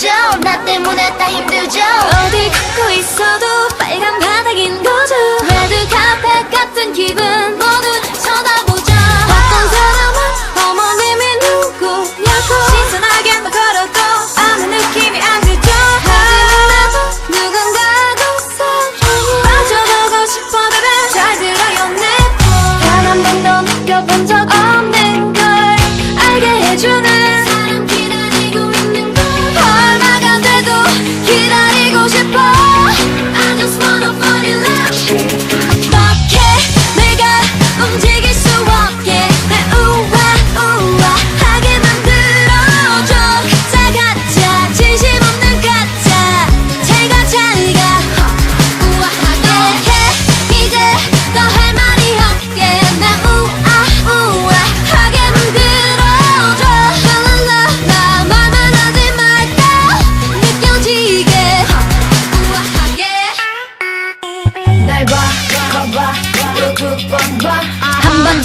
don't know.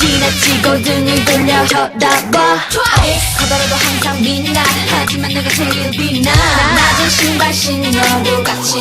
지나치고 눈을 돌려 쳐다봐. Twice 커다라도 항상 빛나. 하지만 내가 제일 빛나. 낮은 신발 신어도 같이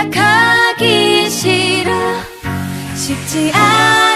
시작하기 싫어. 쉽지 않아.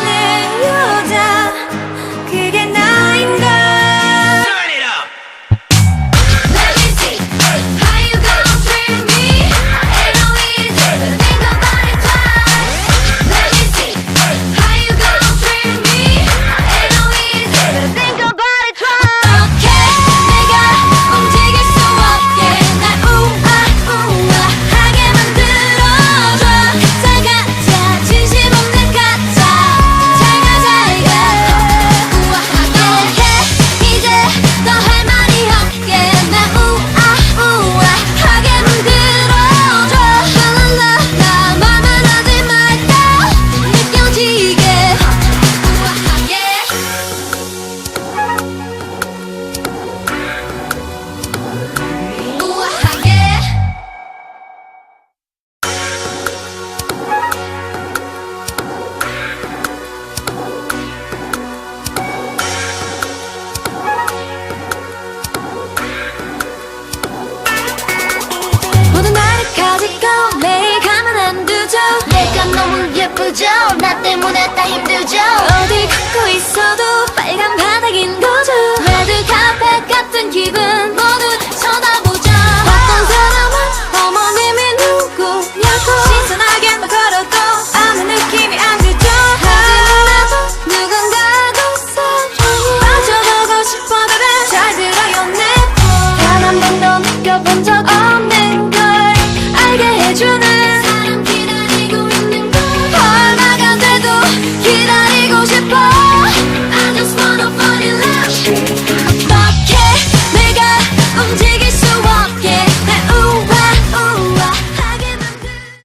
힘들죠? 나 때문에 다 힘들죠? 어디 갖고 있어도